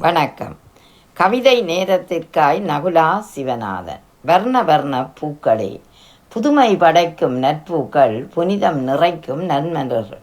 வணக்கம். கவிதை நேரத்திற்காய் நகுலா சிவநாதன். வர்ண வர்ண பூக்களே புதுமை படைக்கும் நற்பூக்கள் புனிதம் நிறைக்கும் நன்மலர்கள்.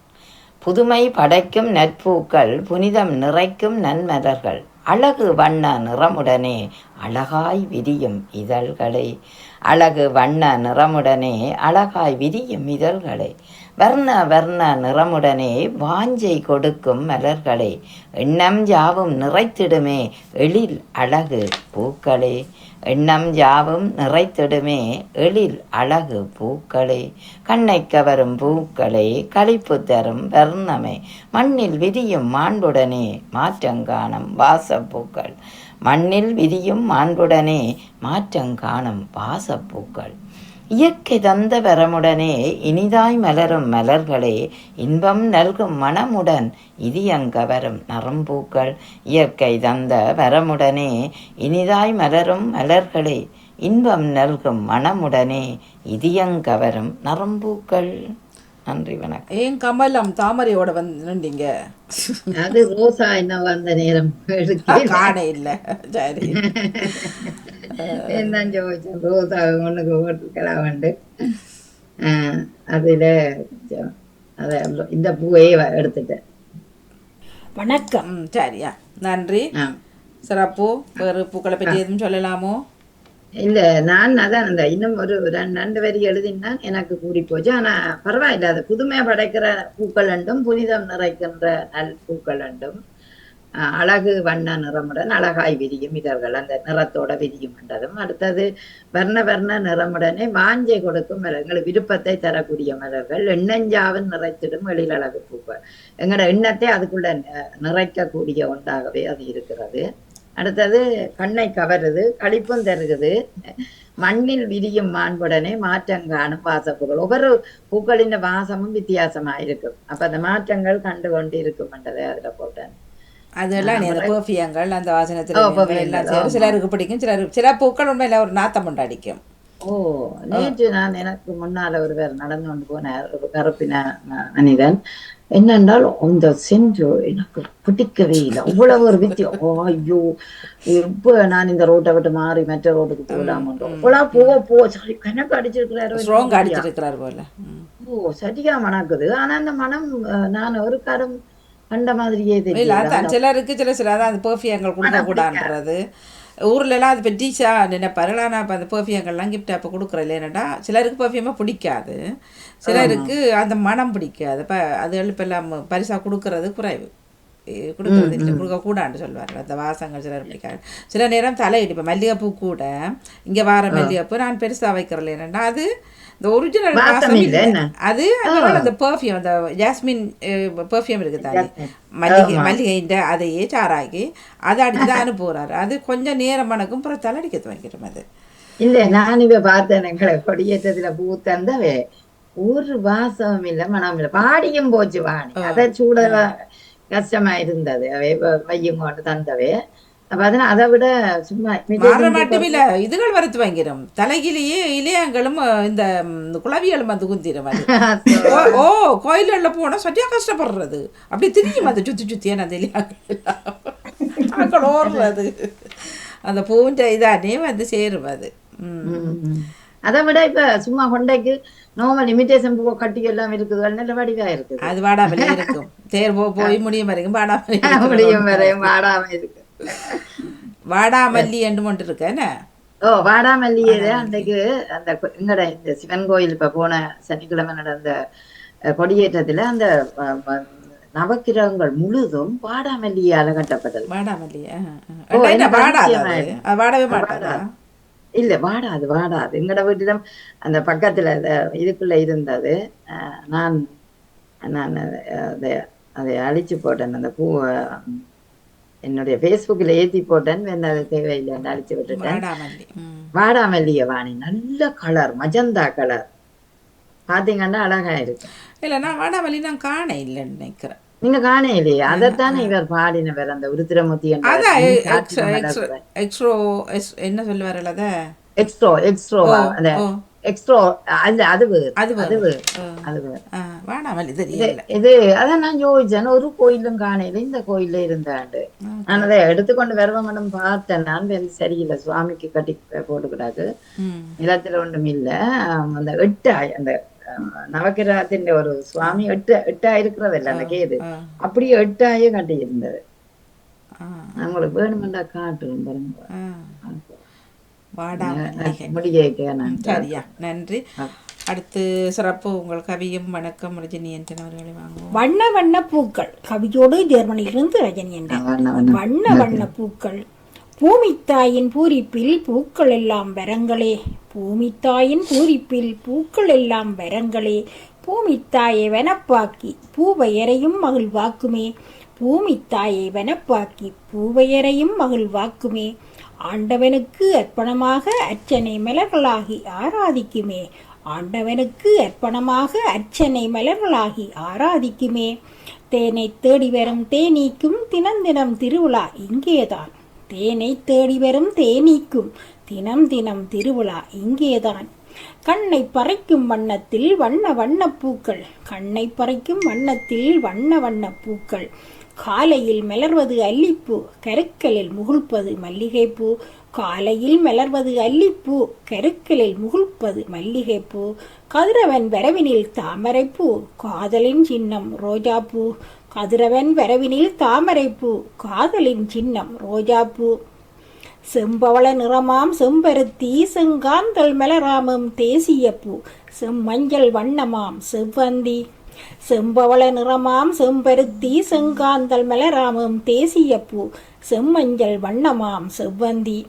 புதுமை படைக்கும் நற்பூக்கள் புனிதம் நிறைக்கும் நன்மலர்கள். அழகு வண்ண நிறமுடனே அழகாய் விரியும் இதழ்களே. அழகு வண்ண நிறமுடனே அழகாய் விரியும் இதழ்களே. வர்ண வர்ண நிறமுடனே வாஞ்சை கொடுக்கும் மலர்களே எண்ணம் யாவும் நிறைத்திடுமே எழில் அழகு பூக்களே. எண்ணம் யாவும் நிறைத்திடுமே எழில் அழகு பூக்களே. கண்ணை கவரும் பூக்களே களிப்பு தரும் வர்ணமே. மண்ணில் விரியும் மாண்புடனே மாற்றங்காணும் வாசப்பூக்கள். மண்ணில் விரியும் மாண்புடனே மாற்றங்காணும் வாசப்பூக்கள். இயற்கை தந்த வரமுடனே இனிதாய் மலரும் மலர்களே இன்பம் நல்கும் மனமுடன் இதயங்கவரும் நரம்பூக்கள். இயற்கை தந்த வரமுடனே இனிதாய் மலரும் மலர்களே இன்பம் நல்கும் மனமுடனே இதயங்கவரும் நரம்பூக்கள். நன்றி வணக்கம். ஏன் கமலம் தாமரையோட வந்து நின்றீங்க? அது ரோசா என்ன வந்த நேரம். காண இல்ல. சரி. என்ன ചോദിച്ചത് ரோசா ஒண்ணுக்கு போட்டுக்கலாம் வந்து அதுல கொஞ்சம் அத இந்த பூவையே வ- எடுத்துட்டேன் வணக்கம் ம், சரியா நன்றி ஆ. சிறப்பு வேறு பூக்களை பற்றி எதுவும் சொல்லலாமோ இல்ல நான் அதான் அந்த இன்னும் ஒரு ரெண்டு ரெண்டு வரி எழுதினா எனக்கு கூடி போச்சு ஆனா பரவாயில்ல அது புதுமை படைக்கிற பூக்கள் என்றும் புனிதம் நிறைக்கின்ற நல் பூக்கள் என்றும் அஹ், அழகு வண்ண நிறமுடன் அழகாய் விரியும் இதழ்கள். அந்த நிறத்தோட விரியும் என்றதும் அடுத்தது வர்ண வர்ண நிறமுடனே வாஞ்சை கொடுக்கும் மலர்கள் விருப்பத்தை தரக்கூடிய மலர்கள் எண்ணஞ்சாவின் நிறைத்திடும் எழிலழகு பூக்கள். எங்களோட எண்ணத்தை அதுக்குள்ள நிறைக்கக்கூடிய ஒன்றாகவே அது இருக்கிறது. அடுத்தது கண்ணை கவருது களிப்பும் தருகுது. மண்ணில் விரியும் மாண்புடனே மாற்றம் காணும் வாசப்புகள். ஒவ்வொரு பூக்களின் வாசமும் வித்தியாசமாக இருக்கும் அப்ப அந்த மாற்றங்கள் கண்டு கொண்டு இருக்கும்ன்றதை அதுல போட்டேன் அதெல்லாம் அந்த பர்ஃபியங்கள் அந்த வாசனை திரவியங்கள் எல்லாம் சேரும் சிலருக்கு பிடிக்கும். சிலர் சில பூக்கள் உண்மையில ஒரு நாத்தம் கொண்டு அடிக்கும். ஓ நேற்று நான் எனக்கு முன்னால ஒருவர் நடந்து கொண்டு போனார். ஒரு கருப்பின மனிதன். என்னென்றால் அந்த சென்று எனக்கு பிடிக்கவே இல்லை. அவ்வளவு ஒரு வித்தியம் ஐயோ இப்ப நான் இந்த ரோட்டை விட்டு மாறி மற்ற ரோட்டுக்கு போகலாம் அவ்வளவு போக போ சாரி கணக்கு அடிச்சிருக்கிறாரு. ஸ்ட்ராங் அடிச்சிருக்கிறார் போல. ம். ஓ சரியா மணக்குது. ஆனா அந்த மனம் நான் ஒரு காரம் கண்ட மாதிரியே இல்ல அதான் சிலருக்கு சில சில அதான் அந்த பர்ஃபியங்கள் கொடுக்க. கூடாதுன்றது ஊர்ல எல்லாம் அது பெட்டிஷா நினைப்பாரு ஆனால் இப்போ அந்த பர்ஃபியங்கள்லாம் கிஃப்ட் அப்போ கொடுக்குற இல்லைன்னா சிலருக்கு பர்ஃபியமாக பிடிக்காது. சிலருக்கு அந்த மனம் பிடிக்காது. இப்போ அது இப்போ எல்லாம் பரிசாக கொடுக்கறது குறைவு. கொடுக்கறது இல்லை கொடுக்கக்கூடாதுன்னு சொல்லுவார் அந்த வாசங்கள் சிலர் பிடிக்காது. சில நேரம் தலையிடு இப்போ மல்லிகைப்பூ கூட இங்கே வார மல்லிகைப்பூ நான் பெருசாக வைக்கிறல என்னன்னா அது இந்த ஒரிஜினல் வாசம் இல்ல? அது அந்த பெர்ஃப்யூம் அந்த ஜாஸ்மின் பெர்ஃப்யூம் இருக்குது தானே? மல்லிகை மல்லிகைன்ற அதையே சாராக்கி அதை அடிச்சு தான் அனுப்புகிறாரு அது கொஞ்சம் நேரம் மணக்கும் அப்புறம் தலையடிக்க துவைக்கிறோம் அது. இல்ல நான் இப்ப பார்த்தேன் எங்களை கொடியேற்றத்துல பூ தந்தவே ஒரு வாசம் இல்ல மனம் இல்ல. பாடியும் போச்சு வாணி. அதை சூட கஷ்டமா இருந்தது. வையும் கொண்டு தந்தவே. அப்ப அதனால அதை விட சும்மா மாற மட்டும் இல்ல இதுகள் வரத்து வாங்கிடும் தலைகிலேயே இளையங்களும் இந்த ம், குளவிகளும் வந்து குந்திரும் அது. ஓ- கோயில்களில் போனால் சரியா கஷ்டப்படுறது. அப்படி திரியும் அது சுத்தி சுத்தி அந்த இளையங்கள் அங்கே ஓடுறது அந்த பூஞ்ச இதானே வந்து சேரும் அது. விட இப்ப சும்மா கொண்டைக்கு நார்மல் இமிட்டேஷன் பூ கட்டி எல்லாம் இருக்குது. நல்ல வடிவா இருக்குது. அது வாடாமலே இருக்கும். தேர் போ போய் முடியும் வரைக்கும் வாடாமலே முடியும். வரையும் வாடாம இருக்கு. வாடாமல்லி என்று மட்டும் இருக்கு என்ன? ஓ வாடாமல்லியில அன்றைக்கு அந்த எங்கட இந்த சிவன் கோயில் இப்ப போன சனிக்கிழமை நடந்த கொடியேற்றத்துல அந்த நவக்கிரகங்கள் முழுதும் வாடாமல்லியால கட்டப்பட்டது வாடாமல்லி ஆ, ஆ. ஓ, என்ன எனக்கு வாடாது அதிசயமா அது? இருக்கு. அது வாடவே மாட்டாதா? இல்ல வாடாது வாடாது. எங்கட வீட்டிலும் அந்த பக்கத்துல அந்த இதுக்குள்ள இருந்தது. நான் நான் அதை அதை அழிச்சு போட்டேன். அந்த பூவை என்னுடைய ஃபேஸ்புக்கில் ஏத்தி போட்டேன். அது தேவையில்லைன்னு அழிச்சு விட்டுட்டேன். வாடாமல்லிய வாணி நல்ல கலர் மஜந்தா கலர் பாத்தீங்கன்னா அழகா இருக்கு இல்ல நான் வாடாமல்லி நான் காண இல்லைன்னு நினைக்கிறேன். நீங்க காணே இல்லையா? அதைத்தானே இவர் பாடினவர் அந்த உருத்திரமூர்த்தி என்ன சொல்லுவார்கள் அத எக்ஸ்ட்ரோ எக்ஸ்ட்ரோ அந்த அது வேறு ஆ, வேணாமல் இது இது தெரியல இது அதான் நான் யோசிச்சேன். ஒரு கோயிலும் காணையில இந்த கோயில்ல இருந்தாண்டு. நான் அதை எடுத்துக்கொண்டு வருவமனம் பார்த்தேன். நான் வந்து சரியில்லை. சுவாமிக்கு கட்டி போட்டுக்கிட்டாக்கு நிலத்துல ஒன்றும் இல்ல. அந்த எட்டாய் அந்த நவக்கிரகத்தின் ஒரு சுவாமி எட்டு எட்டா இருக்கிறது இல்ல அந்த கேது. அப்படியே எட்டாயே கட்டி இருந்தது உங்களுக்கு வேணுமெண்டா காட்டுறேன் பாருங்க. நான் சரியா. நன்றி. அடுத்து சிறப்பு உங்கள் கவியும் வணக்கம் ரஜினி என்றன் அவர்களை வாங்குவோம். வண்ண வண்ண பூக்கள். கவியோடு ஜெர்மனியிலிருந்து ரஜினி என்றார் வண்ண வண்ண பூக்கள். பூமித்தாயின் பூரிப்பில் பூக்கள் எல்லாம் வரங்களே. பூமித்தாயின் பூரிப்பில் பூக்கள் எல்லாம் வரங்களே. பூமித்தாயை வனப்பாக்கி பூவையரையும் மகிழ்வாக்குமே. பூமித்தாயை வனப்பாக்கி பூவையரையும் மகிழ்வாக்குமே. ஆண்டவனுக்கு அர்ப்பணமாக அர்ச்சனை மலர்களாகி ஆராதிக்குமே. ஆண்டவனுக்கு அர்ப்பணமாக அர்ச்சனை மலர்களாகி ஆராதிக்குமே. தேனை தேடி வரும் தேனீக்கும் தினம் தினம் திருவிழா இங்கேதான். தேனை தேடி வரும் தேனீக்கும் தினம் தினம் திருவிழா இங்கேதான். கண்ணை பறைக்கும் வண்ணத்தில் வண்ண வண்ண பூக்கள். கண்ணை பறைக்கும் வண்ணத்தில் வண்ண வண்ண பூக்கள். காலையில் மலர்வது அல்லிப்பூ கருக்கலில் முகிழ்ப்பது மல்லிகைப்பூ. காலையில் மலர்வது அல்லிப்பூ கருக்கலில் முகிழ்ப்பது மல்லிகைப்பூ. கதிரவன் வரவினில் தாமரைப்பூ காதலின் சின்னம் ரோஜாப்பூ. கதிரவன் வரவினில் தாமரைப்பூ காதலின் சின்னம் ரோஜாப்பூ. செம்பவள நிறமாம் செம்பருத்தி செங்காந்தல் மலராமம் தேசிய பூ செம்மஞ்சள் வண்ணமாம் செவ்வந்தி. செம்பவள நிறமாம் செம்பருத்தி செங்காந்தல் மலராமம் தேசிய பூ செம்மஞ்சள் வண்ணமாம் செவ்வந்தி.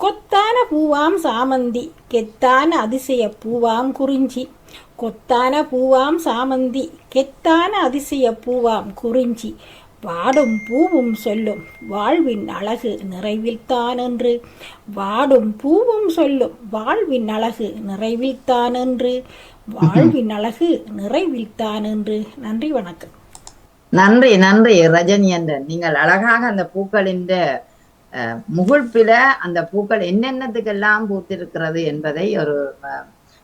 கொத்தான பூவாம் சாமந்தி கெத்தான அதிசய பூவாம் குறிஞ்சி. கொத்தான பூவாம் சாமந்தி கெத்தான அதிசய பூவாம் குறிஞ்சி. வாடும் பூவும் சொல்லும் வாழ்வின் அழகு நிறைவில்தான் என்று வாடும் பூவும் சொல்லும் வாழ்வின் அழகு நிறைவில்தான் என்று வாழ்வின் அழகு நிறைவில்தான் என்று. நன்றி வணக்கம். நன்றி நன்றி ரஜினி என்றன் நீங்கள் அழகாக அந்த பூக்களின் முகிழ்ப்பில அந்த பூக்கள் என்னென்னத்துக்கெல்லாம் பூத்திருக்கிறது என்பதை ஒரு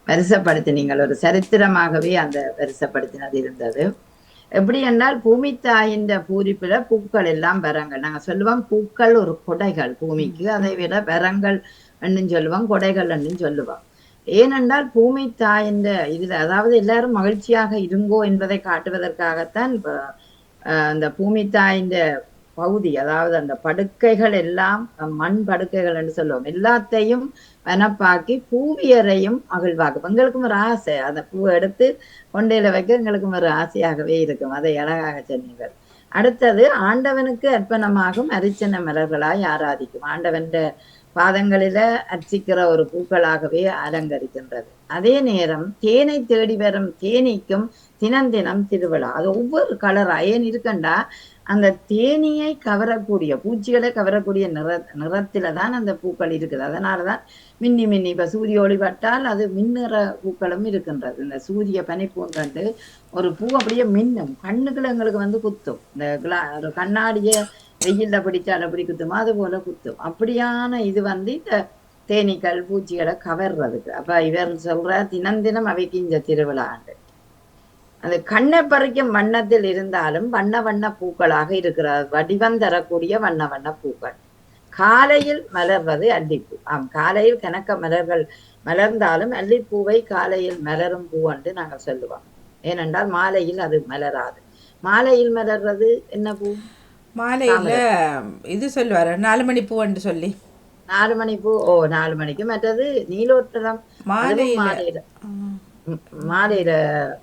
வரிசைப்படுத்தி நீங்கள் ஒரு சரித்திரமாகவே அந்த வரிசைப்படுத்தினது இருந்தது. எப்படி என்றால் பூமி தாயின் பூரிப்பில பூக்கள் எல்லாம் வரங்கள் நாங்க சொல்லுவோம் பூக்கள் ஒரு கொடைகள் பூமிக்கு. அதை விட வரங்கள் என்னும் சொல்லுவோம் கொடைகள் என்னும் சொல்லுவோம். ஏனென்றால் பூமி தாய் என்ற இது அதாவது எல்லாரும் மகிழ்ச்சியாக இருங்கோ என்பதை காட்டுவதற்காகத்தான் அந்த பூமி தாயின் பகுதி அதாவது அந்த படுக்கைகள் எல்லாம் மண் படுக்கைகள் என்று சொல்லுவோம் எல்லாத்தையும் வனப்பாக்கி பூவியரையும் அகழ்வாக்கும். எங்களுக்கும் ஒரு ஆசை அந்த பூவை எடுத்து கொண்டையில வைக்க எங்களுக்கும் ஒரு ஆசையாகவே இருக்கும். அதை அழகாக சொன்னீர்கள். அடுத்தது ஆண்டவனுக்கு அர்ப்பணமாகும் அரிச்சன மலர்களாய் ஆராதிக்கும். ஆண்டவன் பாதங்களில அர்ச்சிக்கிற ஒரு பூக்களாகவே அலங்கரிக்கின்றது. அதே நேரம் தேனை தேடி வரும் தேனீக்கும் தினம் தினம் திருவிழா. அது ஒவ்வொரு கலரா ஏன் இருக்கண்டா? அந்த தேனியை கவரக்கூடிய பூச்சிகளை கவரக்கூடிய நிற நிறத்தில தான் அந்த பூக்கள் இருக்குது. அதனாலதான் மின்னி மின்னி இப்ப சூரிய ஒளி பட்டால் அது மின்னிற பூக்களும் இருக்கின்றது. இந்த சூரிய பனிப்பூன் கண்டு ஒரு பூ அப்படியே மின்னும். கண்ணுக்குள்ள எங்களுக்கு வந்து குத்தும். இந்த கிளா ஒரு கண்ணாடிய வெயிலில் பிடிச்சால் எப்படி குத்துமோ அது போல குத்தும். அப்படியான இது வந்து இந்த தேனீக்கள் பூச்சிகளை கவர்றதுக்கு. அப்ப இவர் சொல்ற தினம் தினம் அவைக்கு இந்த திருவிழா ஆண்டு அந்த கண்ணை பறிக்கும் வண்ணத்தில் இருந்தாலும் வண்ண வண்ண பூக்களாக இருக்கிறது வடிவம் தரக்கூடிய வண்ண வண்ண பூக்கள். காலையில் மலர்வது அல்லிப்பூ ஆம் காலையில் கணக்க மலர்கள் மலர்ந்தாலும் அல்லிப்பூவை காலையில் மலரும் பூ என்று நாங்கள் சொல்லுவோம். ஏனென்றால் மாலையில் அது மலராது. மாலையில் மலர்றது என்ன பூ? மாலையில இது சொல்லுவாரு நாலு மணி பூவன்னு சொல்லி. நாலு மணி பூ ஓ நாலு மணிக்கு மற்றது நீலோட்டரம். மாலையில. மாலையில.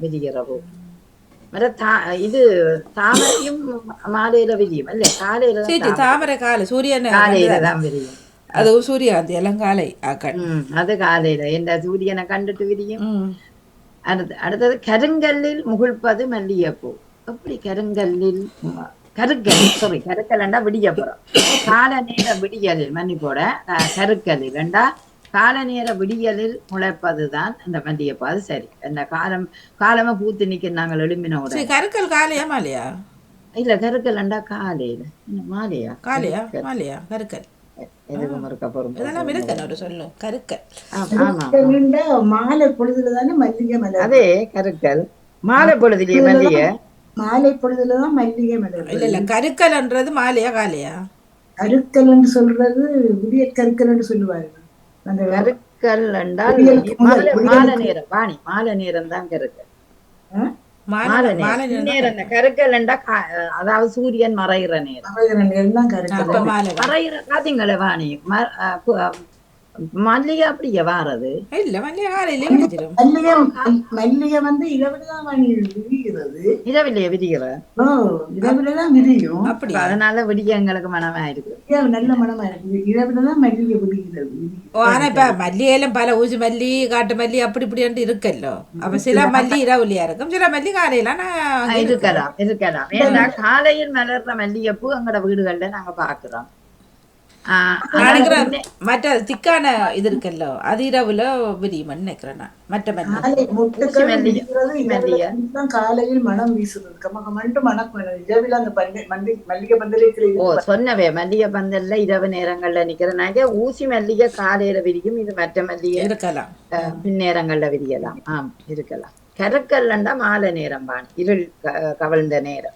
விரிகிற பூ. இது தாமரையும் மாலையில விரியும் இல்ல காலையில சரி தாமரை. காலை சூரியன் காலையில தான் விரியும். அது சூரியகாந்தி இளங்காலை ஆக்கள் ம், அது காலையில. இந்த சூரியனை கண்டுட்டு விரியும்? அடுத்தது கருங்கல்லில் முகிழ்ப்பது மல்லிகைப்பூ. எப்படி கருங்கல்லில் கருக்கல் சாரி கருக்கல்ண்டா விடியப்புறம். கால நேர விடியலில் மன்னிப்போட அஹ், கருக்கல்லில் ரெண்டா கால நேர விடியலில் முளைப்பதுதான் இந்த மல்லிகைப்பூ அது சரி. இந்த காலம் காலமா பூத்து நிக்க நாங்கள் எழும்பின உடனே. சரி கருக்கல் காலையா மாலையா? இல்ல கருக்கல்ண்டா காலையில. மாலையா? காலையா? கருக்கல். மாலையா? கருக்கல். எதுக்கும் இருக்க பொறுப்பு இதெல்லாம் இருக்கு ஒரு கருக்கல். மாலை பொழுதுல தானே மல்லிகை மலர்? அதே கருக்கல். மாலை பொழுதுலயே மல்லிகை மாலை பொழுதுல தான் மல்லிகை மலர் இல்ல இல்ல கருக்கல்ன்றது மாலையா காலையா? கருக்கல்னு சொல்றது விடிய கருக்கல்னு சொல்லுவாரு. அந்த கருக்கல் என்றால் மாலை நேரம். வாணி மாலை நேரம் தான் கருக்கல் அதாவது சூரியன் மறைகிற நேரம். மறைகிற நேரம் தான் கருக்கல். மறைகிற பாத்தீங்களே வாணி. மல்லிகை அப்படியே வாரது இல்ல மல்லிகை காலையிலே முடிஞ்சிடும் மல்லிகை மல்லிகை வந்து இரவுல தான் வாணி விரிகிறது. இரவிலேயே விரிகிற? ஓ இரவுல தான் விரியும். அப்படியா? அதனால விடிய எங்களுக்கு மனமா இருக்கு நல்ல மனமா இருக்கு இரவுல தான் மல்லிகை விரிகிறது. ஓ ஆனா இப்ப மல்லியிலும் பல ஊசி மல்லி காட்டு மல்லி அப்படி இப்படி இருக்கല്ലോ அப்ப சில மல்லி இரவுலையா இருக்கும். சில மல்லி காலையில நான் இருக்கலாம் இருக்கலாம் ஏன்னா காலையில் மலர்ற மல்லிகைப்பூ எங்களோட வீடுகள்ல நாங்க பாக்குறோம். வீசுறது. கமக மண்டு மணக்கும் இரவில் அந்த பண்டை மண்டி மல்லிகை பந்தலில் ஓ சொன்னவே மல்லிகை பந்தல்ல இரவு நேரங்கள்ல நிக்கிறனாக்க ஊசி மல்லிகை காலையில விரியும் இது மற்ற மல்லிகை இருக்கலாம். அஹ், பின்னேரங்கள்ல விரியலாம். ஆம் இருக்கலாம். கருக்கல்லண்டா மாலை நேரம் தான் இருள் கவிழ்ந்த நேரம்.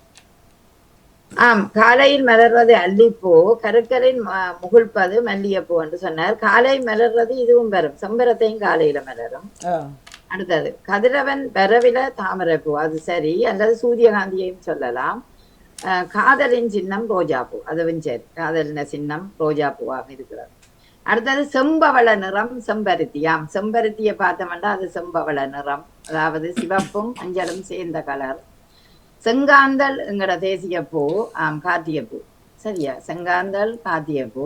ஆம் காலையில் மலர்றது அல்லிப்பூ கருக்கலில் முகிழ்ப்பது மல்லிகைப்பூ என்று சொன்னார். காலை மலர்றது இதுவும் வரும். செம்பரத்தையும் காலையில மலரும். அடுத்தது கதிரவன் வரவில தாமரைப்பூ. அது சரி அல்லது சூரியகாந்தியையும் சொல்லலாம். காதலின் சின்னம் ரோஜாப்பூ. அதுவும் சரி காதலின சின்னம் ரோஜாப்பூவாக இருக்கிறது. அடுத்தது செம்பவள நிறம் செம்பருத்தியாம் செம்பருத்தியை பார்த்தோம்னா அது செம்பவள நிறம். அதாவது சிவப்பும் மஞ்சளும் சேர்ந்த கலர் செங்காந்தல் எங்கட தேசிய பூ ஆம் காத்திய பூ. சரியா? செங்காந்தல் காத்திய பூ.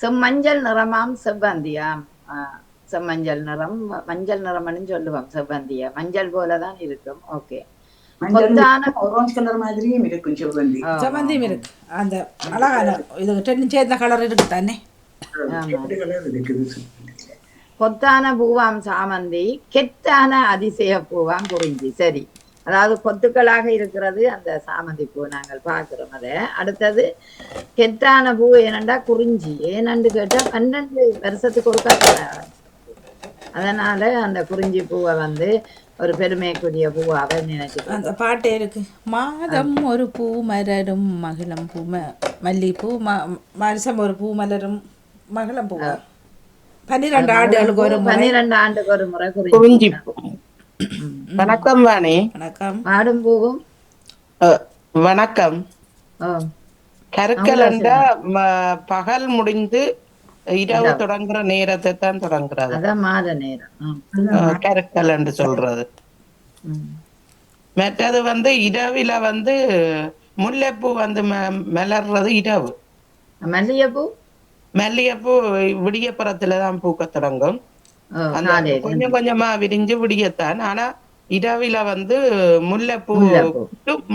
செம்மஞ்சள் நிறமாம் செவ்வந்தியாம். செம்மஞ்சள் நிறம் மஞ்சள் நிறம்னு சொல்லுவோம் செவ்வந்திய. மஞ்சள் போலதான் இருக்கும். ஓகே. அந்த அழகான இது சேர்ந்த கலர் இருக்கு தானே? பூவாம் சாமந்தி கெத்தான அதிசய பூவாம் குறிஞ்சி. சரி. அதாவது கொத்துக்களாக இருக்கிறது அந்த சாமந்தி பூ நாங்கள் பார்க்கிறோம் அதை. அடுத்தது கெத்தான பூ ஏனண்டா குறிஞ்சி. ஏனண்டு கேட்டா பன்னெண்டு வருஷத்துக்கு ஒருக்கா அதனால அந்த குறிஞ்சி பூவை வந்து ஒரு பெருமைக்குரிய பூவாக நினைச்சு அந்த பாட்டே இருக்கு. மாதம் ஒரு பூ மலரும் மகிழம் பூ ம- மல்லிகைப்பூ ம- வருஷம் ஒரு பூ மலரும் மகிழம் பூ பன்னிரண்டு ஆண்டுகளுக்கு ஒரு முறை. பன்னிரண்டு ஆண்டுக்கு ஒரு முறை குறிஞ்சி குறிஞ்சி பூ. வணக்கம் வாணி. வணக்கம். வாடும் பூவும். அஹ், வணக்கம். கருக்கலண்டா பகல் முடிந்து இரவு தொடங்குற நேரத்தை தான் தொடங்குறது அதான் மாத நேரம். ஆம். அஹ், கருக்கல் என்று சொல்றது. மற்றது வந்து இரவில வந்து முல்லைப்பூ வந்து ம- மலர்றது இரவு. மல்லிகைப்பூ? மல்லிகைப்பூ விடியப்புறத்துல தான் பூக்க தொடங்கும். அந்த கொஞ்சம் கொஞ்சமா விரிஞ்சு விடியத்தான். ஆனா இரவில வந்து முல்லைப்பூ.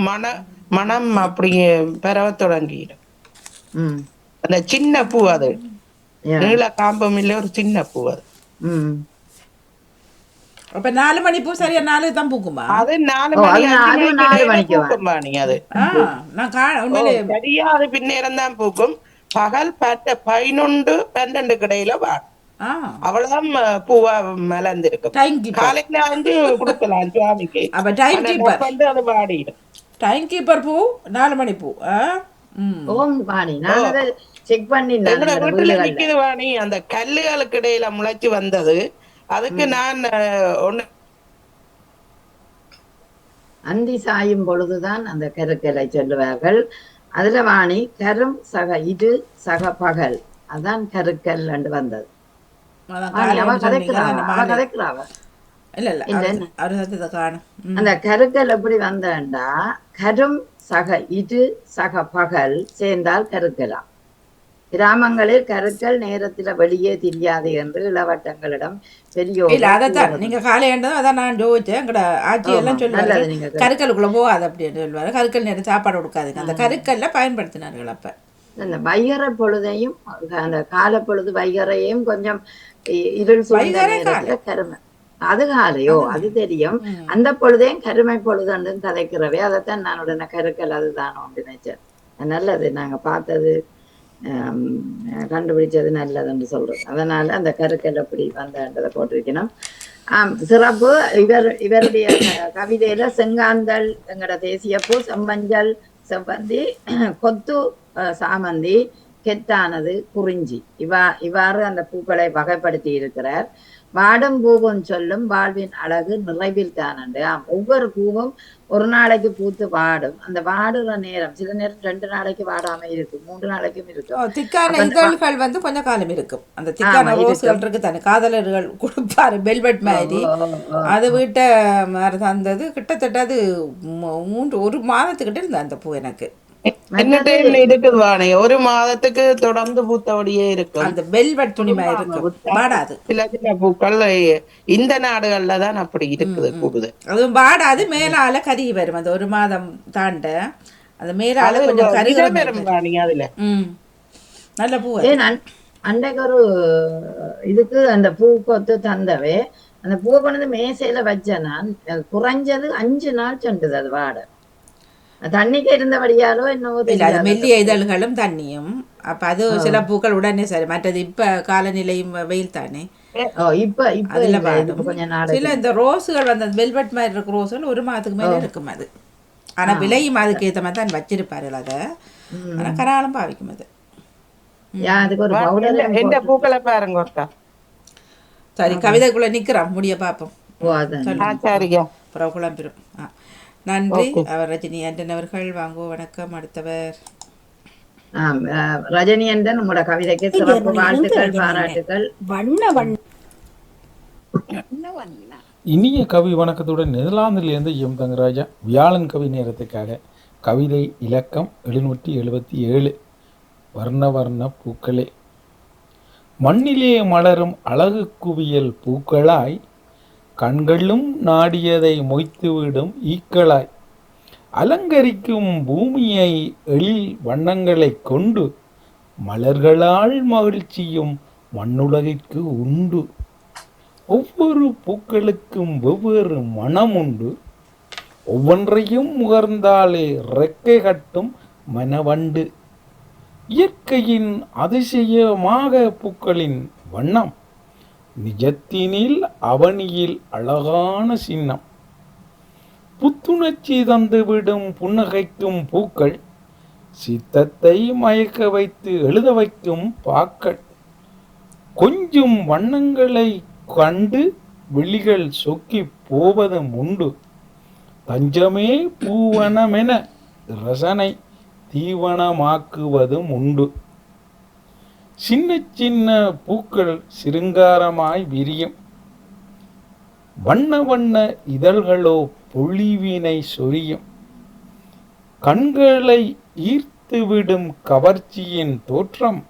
மண மனம் அப்படியே பரவ தொடங்கிடும். ம். அந்த சின்ன பூ அது. நீள காம்பும் இல்ல ஒரு சின்ன பூ அது. ம். அப்ப நாலு மணி பூ சரியா நாலு தான் பூக்குமா? அது நாலு மணி அது நாலு மணிக்கு. பூக்கும் பாணி அது? நான் கா சரியா அது பின்னேரம் தான் பூக்கும். பகல் பட்ட பதினொன்று பன்னெண்டு கிடையில வா. ஆ அவ்வளவுதான் பூவா மலர்ந்திருக்கும். காலையில வந்து கொடுக்கலாம் சுவாமிக்கு அப்ப டைம் கீப்பர் வந்து அது வாடிடும். டைம் கீப்பர் பூ நாலு மணி பூ ஓம் பாணி நான் அதை செக் பண்ணி வீட்டுல நிக்குது வாணி. அந்த கல்லுகளுக்கு இடையில முளைச்சு வந்தது. அதுக்கு நான் ஒண்ணு அந்தி சாயும் பொழுதுதான் அந்த கருக்கலை சொல்லுவார்கள். அதுல வாணி கரும் சக இது சக பகல். அதான் கருக்கல் என்று வந்தது. அந்த கருக்கல் எப்படி வந்தேன்டா கரும் சக இது சக பகல் சேர்ந்தால் கருக்கலாம் கிராமங்களில் கருக்கல் நேரத்துல வெளியே தெரியாது என்று இளவட்டங்களிடம் பெரியோர் இல்ல அதைத்தான் நீங்க காலையாண்டதும் அதான் நான் ஜோதிச்சேன் எங்கட ஆட்சி எல்லாம் நீங்க கருக்கலுக்குள்ள போகாது அப்படின்னு சொல்லுவாரு கருக்கல் நேரம் சாப்பாடு கொடுக்காதுங்க அந்த கருக்கல்ல பயன்படுத்தினார்கள் அப்ப அந்த வைகறை பொழுதையும் அந்த கால பொழுது வைகறையும் கொஞ்சம் இருள் சூழ்ந்த நேரத்துல கருமை. அது காலையோ அது தெரியும். அந்த பொழுதையும் கருமை பொழுதுன்னு கதைக்கிறவே. அதைத்தான் நான் உடனே கருக்கல் அதுதானோ நினைச்சேன். நல்லது. நாங்க பார்த்தது கண்டுபிடிச்சது நல்லதுன்னு சொல்றேன் அதனால அந்த கருக்கல் எப்படி வந்தன்றதை போட்டிருக்கணும். ஆம் சிறப்பு. இவர் இவருடைய கவிதையில செங்காந்தல் எங்கட தேசிய பூ செம்மஞ்சள் செவ்வந்தி கொத்து சாமந்தி கெத்தானது குறிஞ்சி. இவா இவ்வாறு அந்த பூக்களை வகைப்படுத்தி இருக்கிறார். வாடும் பூவும் சொல்லும் வாழ்வின் அழகு நிறைவில் தானண்டு ஆம் ஒவ்வொரு பூவும் ஒரு நாளைக்கு பூத்து வாடும். அந்த வாடுற நேரம் சில நேரம் ரெண்டு நாளைக்கு வாடாம இருக்கும் மூன்று நாளைக்கும் இருக்கும். திக்கான அந்த- இதழ்கள் வந்து கொஞ்ச காலம் இருக்கும். அந்த திக்கான ரோஸ்கள். இருக்கு தானே காதலர்கள் கொடுப்பாரு வெல்வெட் மாதிரி. அது வீட்டை மாதிரி தந்தது கிட்டத்தட்ட அது மூன்று ஒரு மாதத்துக்கிட்ட இருந்தது அந்த பூ எனக்கு. இருக்குது வாணி. ஒரு மாதத்துக்கு தொடர்ந்து பூத்தபடியே இருக்கும். அந்த வெல்வெட் துணிமா இருக்கும். வாடாது. சில சில பூக்கள் இந்த நாடுகள்ல தான் அப்படி இருக்குது கூடுது. அதுவும் வாடாது மேலால கருகி வரும். அந்த ஒரு மாதம் தாண்ட. அந்த மேலால கொஞ்சம் பெறும் வாணி அதுல. நல்ல பூ அன்றைக்கு ஒரு இதுக்கு அந்த பூ கொத்து தந்தவே அந்த பூவை கொண்டு மேசையில வச்சேன் நான். குறைஞ்சது அஞ்சு நாள் சென்றது அது வாட. தண்ணிக்கு இருந்தபடியாலோ என்னவோ இல்ல அது மெல்லிய இதழ்களும் தண்ணியும். அப்ப அது சில பூக்கள் உடனே சரி மற்றது இப்ப காலநிலையும் வெயில் தானே. சில இந்த ரோஸுகள் வந்து வெல்வெட் மாதிரி இருக்க ரோஸுகள் ஒரு மாதத்துக்கு மேல இருக்கும் அது. ஆனா விலையும் அதுக்கு ஏத்த மாதிரி தான் வச்சிருப்பார்கள் அதை. ஆனா கராலம் பாவிக்கும் அது. யா அதுக்கு ஒரு வாணி, பவுடர் எந்த- எந்த பூக்களை பாருங்க சரி கவிதைக்குள்ள நிக்கிறோம் முடிய ஆ சரியா அப்புறம் குழம்பிடும் ஆ. நன்றி. அவர் ரஜினி ஆண்டன் அவர்கள் வாங்குவோம் வணக்கம். அடுத்தவர். ரஜினி என்றன் உங்களோட கவிதைக்கு சிறப்பு வாழ்த்துக்கள் பாராட்டுக்கள். வண்ண வண்ண இனிய கவி வணக்கத்துடன் நெதர்லாந்திலிருந்து எம். தங்கராஜா வியாழன் கவி நேரத்துக்காக கவிதை இலக்கம் எழுநூற்றி எழுபத்தி ஏழு வர்ண வர்ண பூக்களே. மண்ணிலே மலரும் அழகு குவியல் பூக்களாய் கண்களும் நாடியதை மொய்த்துவிடும் ஈக்களாய். அலங்கரிக்கும் பூமியை எழில் வண்ணங்களைக் கொண்டு மலர்களால் மகிழ்ச்சியும் மண்ணுலகிற்கு உண்டு. ஒவ்வொரு பூக்களுக்கும் வெவ்வேறு மனம் உண்டு. ஒவ்வொன்றையும் முகர்ந்தாலே ரெக்கை கட்டும் மனவண்டு. இயற்கையின் அதிசயமாக பூக்களின் வண்ணம் நிஜத்தினில் அவனியில் அழகான சின்னம். புத்துணர்ச்சி தந்துவிடும் புன்னகைக்கும் பூக்கள் சித்தத்தை மயக்க வைத்து எழுத வைக்கும் பாக்கள். கொஞ்சம் வண்ணங்களை கண்டு விழிகள் சொக்கி போவதும் உண்டு. தஞ்சமே பூவனமென ரசனை தீவனமாக்குவதும் உண்டு. சின்ன சின்ன பூக்கள் சிருங்காரமாய் விரியும். வண்ண வண்ண இதழ்களோ பொழிவினை சொரியும். கண்களை ஈர்த்துவிடும் கவர்ச்சியின் தோற்றம்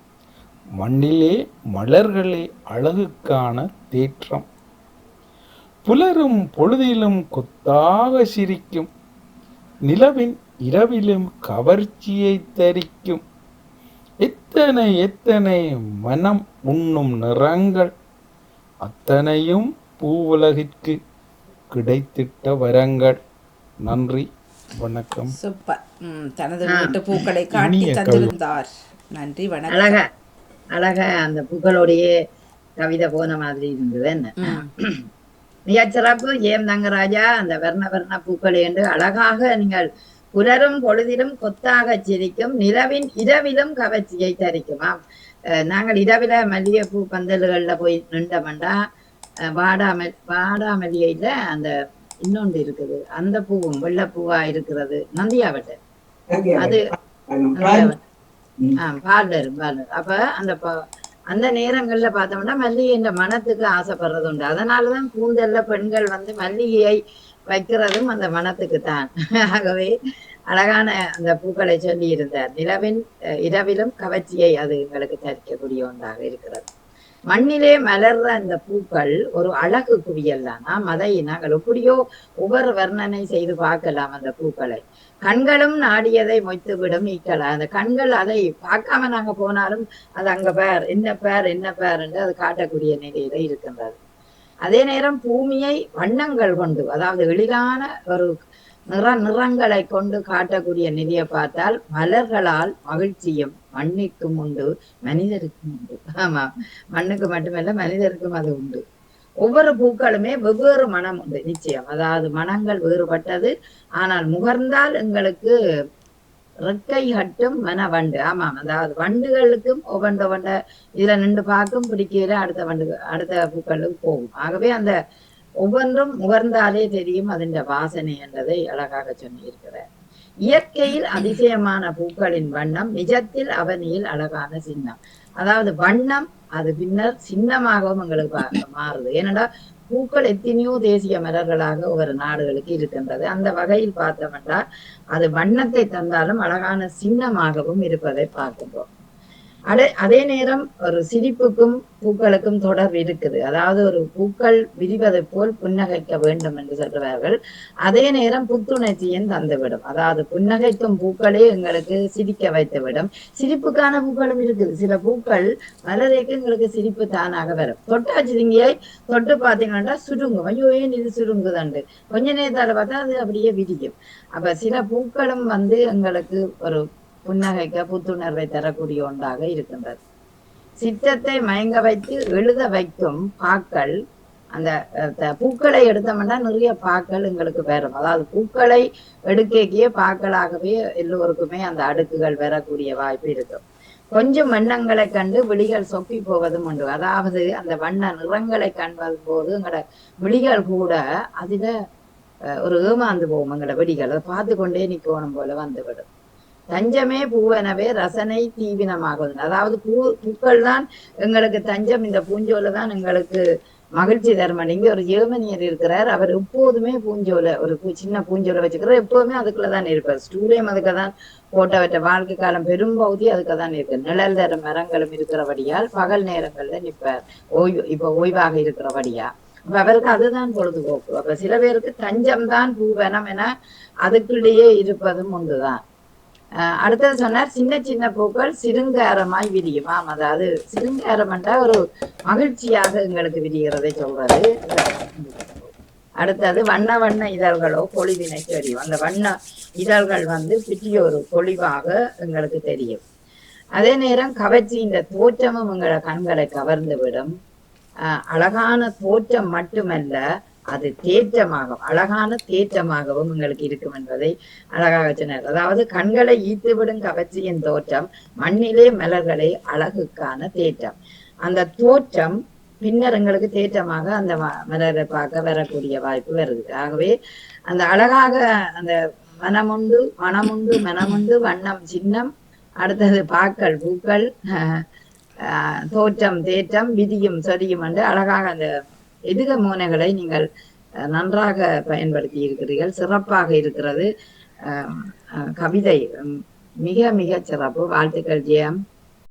மண்ணிலே மலர்களே அழகுக்கான தேற்றம். புலரும் பொழுதிலும் கொத்தாக சிரிக்கும். நிலவின் இரவிலும் கவர்ச்சியை தரிக்கும். எத்தனை எத்தனை மனம் உண்ணும் நிறங்கள் அத்தனையும் பூவுலகிற்கு கிடைத்திட்ட வரங்கள். நன்றி வணக்கம். சூப்பர். தனது வீட்டு பூக்களை காட்டி. தந்திருந்தார். நன்றி வணக்கம். அழகா அழகா அந்த புகழோடையே கவிதை போன மாதிரி இருந்தது என்ன? ம். மிகச் சிறப்பு ஏம் தங்கராஜா அந்த வர்ண வர்ண பூக்கள் என்று அழகாக நீங்கள் புலரும் பொழுதிலும் கொத்தாக சிரிக்கும் நிலவின் இரவிலும் கவர்ச்சியை தரிக்குமாம். நாங்கள் இரவில மல்லிகைப்பூ பந்தல்கள்ல போய் நின்றமண்டா வாடாமல் வாடாமல்லிகையில அந்த இன்னொன்று இருக்குது. அந்த பூவும் வெள்ளைப்பூவா இருக்கிறது. நந்தியாவட்ட. அது நந்தியாவட்டை. ஆ பார்லர் பார்லர் அப்ப அந்த அந்த நேரங்கள்ல பார்த்தோம்னா மல்லிகைன்ற மனத்துக்கு ஆசைப்படுறது உண்டு. அதனாலதான் கூந்தல்ல பெண்கள் வந்து மல்லிகையை வைக்கிறதும் அந்த மனத்துக்கு தான் ஆகவே அழகான அந்த பூக்களை சொல்லி இருந்தார் நிலவின் இரவிலும் கவர்ச்சியை அது எங்களுக்கு தரிக்கக்கூடிய ஒன்றாக இருக்கிறது. மண்ணிலே மலர்ற அந்த பூக்கள் ஒரு அழகு குவியல் தான்? நாம் அதை நாங்கள் எப்படியோ ஒவ்வொரு வர்ணனை செய்து பார்க்கலாம் அந்த பூக்களை. கண்களும் நாடியதை மொய்த்து விடும் ஈக்களா. அந்த கண்கள் அதை பார்க்காம நாங்க போனாலும் அது அங்க பேர் என்ன பேர் என்ன பேர் என்று அது காட்டக்கூடிய நிலையில இருக்கின்றது. அதே நேரம் பூமியை வண்ணங்கள் கொண்டு அதாவது எளிதான ஒரு நிற நிறங்களை கொண்டு காட்டக்கூடிய நிதியை பார்த்தால் மலர்களால் மகிழ்ச்சியும் மண்ணிற்கும் உண்டு மனிதருக்கும் உண்டு. ஆமா மண்ணுக்கு மட்டுமல்ல மனிதருக்கும் அது உண்டு. ஒவ்வொரு பூக்களுமே வெவ்வேறு மனம் உண்டு நிச்சயம். அதாவது மனங்கள் வேறுபட்டது ஆனால் முகர்ந்தால் எங்களுக்கு ரெக்கை ஹட்டும் மன வண்டு. ஆமாம் அதாவது வண்டுகளுக்கும் ஒவ்வொன்ற ஒவ்வொண்ட இதுல நின்று பார்க்கும் பிடிக்கிற அடுத்த வண்டு அடுத்த பூக்களுக்கு போகும். ஆகவே அந்த ஒவ்வொன்றும் முகர்ந்தாலே தெரியும் அதன் வாசனை என்றதை அழகாக சொல்லியிருக்கிறார். இயற்கையில் அதிசயமான பூக்களின் வண்ணம் நிஜத்தில் அவனியில் அழகான சின்னம். அதாவது வண்ணம் அது பின்னர் சின்னமாகவும் எங்களுக்கு மாறுது. ஏனடா பூக்கள் எத்தனையோ தேசிய மலர்களாக ஒவ்வொரு நாடுகளுக்கு இருக்கின்றது. அந்த வகையில் பார்த்தோம்னா அது வண்ணத்தை தந்தாலும் அழகான சின்னமாகவும் இருப்பதை பார்க்கின்றோம். அதே அதே நேரம் ஒரு சிரிப்புக்கும் பூக்களுக்கும் தொடர்பு இருக்குது. அதாவது ஒரு பூக்கள் விரிவதை போல் புன்னகைக்க வேண்டும் என்று சொல்றார்கள் அதே நேரம் புத்துணர்ச்சியும் தந்துவிடும். அதாவது புன்னகைக்கும் பூக்களே எங்களுக்கு சிரிக்க வைத்துவிடும். சிரிப்புக்கான பூக்களும் இருக்குது. சில பூக்கள் வளரேக்கு எங்களுக்கு சிரிப்பு தானாக வரும். தொட்டாச்சிருங்கியை தொட்டு பார்த்தீங்கன்னா சுருங்கும். ஐயோ ஏன் இது சுருங்குதண்டு? கொஞ்ச நேரத்தால் பார்த்தா அது அப்படியே விரியும். அப்ப சில பூக்களும் வந்து எங்களுக்கு ஒரு புன்னகைக்க புத்துணர்வை தரக்கூடிய ஒன்றாக இருக்கின்றது. சித்தத்தை மயங்க வைத்து எழுத வைக்கும் பாக்கள் அந்த த- பூக்களை எடுத்தோம்னா நிறைய பாக்கள் எங்களுக்கு வரும். அதாவது பூக்களை எடுக்கைக்கே பாக்களாகவே எல்லோருக்குமே அந்த அடுக்குகள் வரக்கூடிய வாய்ப்பு இருக்கும். கொஞ்சம் வண்ணங்களை கண்டு விழிகள் சொப்பி போவதும் உண்டு. அதாவது அந்த வண்ண நிறங்களை கண்பது போது எங்களோட விழிகள் கூட அதுல ஒரு ஏமாந்து போகும் எங்களோட விழிகள் அதை பார்த்து கொண்டே நிற்கணும் போல வந்துவிடும். தஞ்சமே பூவெனவே ரசனை தீவினமாகும் அதாவது பூ பூக்கள் தான் எங்களுக்கு தஞ்சம். இந்த பூஞ்சோலை தான் எங்களுக்கு மகிழ்ச்சி தருமன் இங்க ஒரு ஜெர்மனியர் இருக்கிறார். அவர் எப்போதுமே பூஞ்சோலை ஒரு சின்ன பூஞ்சோலை வச்சுக்கிறார். எப்போதுமே அதுக்குள்ளதான் இருப்பார். ஸ்டூடியம் அதுக்கு போட்டவற்ற வாழ்க்கை காலம் பெரும்பகுதி அதுக்குதான் இருக்கு. நிழல் தர மரங்களும் இருக்கிறபடியால் பகல் நேரங்கள்ல நிற்பார். ஓய்வு இப்ப ஓய்வாக இருக்கிறபடியா? அப்ப அவருக்கு அதுதான் பொழுதுபோக்கு. அப்ப சில பேருக்கு தஞ்சம் தான் பூவனம் என அதுக்குள்ளேயே இருப்பதும் உண்டுதான். அடுத்தது சொன்னார் சின்ன சின்ன பூக்கள் சிருங்காரமாய் விரியும் ஆமாம் அதாவது சிருங்காரம் என்றால் ஒரு மகிழ்ச்சியாக எங்களுக்கு விரிகிறதை சொல்றது. அடுத்தது வண்ண வண்ண இதழ்களோ பொழிவினை தெரியும். அந்த வண்ண இதழ்கள் வந்து பிற்றிய ஒரு பொழிவாக எங்களுக்கு தெரியும். அதே நேரம் கவர்ச்சி இந்த தோற்றமும் எங்களை கண்களை கவர்ந்து விடும். அழகான தோற்றம் மட்டுமல்ல அது தேற்றமாகவும் அழகான தேற்றமாகவும் எங்களுக்கு இருக்கும் என்பதை அழகாக சொன்னார். அதாவது கண்களை ஈர்த்துவிடும் கவர்ச்சியின் தோற்றம் மண்ணிலே மலர்களை அழகுக்கான தேற்றம். அந்த தோற்றம் பின்னர் எங்களுக்கு தேற்றமாக அந்த மலரை பார்க்க வரக்கூடிய வாய்ப்பு வருது. ஆகவே அந்த அழகாக அந்த மனமுண்டு மனமுண்டு மனமுண்டு வண்ணம் சின்னம் அடுத்தது பாக்கள் பூக்கள் அஹ், தோற்றம் தேற்றம் விதியும் சொரியும் என்று அழகாக அந்த எதிர மோனைகளை நீங்கள் நன்றாக பயன்படுத்தி இருக்கிறீர்கள். சிறப்பாக இருக்கிறது. அஹ், அஹ், கவிதை உம், மிக மிக சிறப்பு. வாழ்த்துக்கள் ஜெயம்.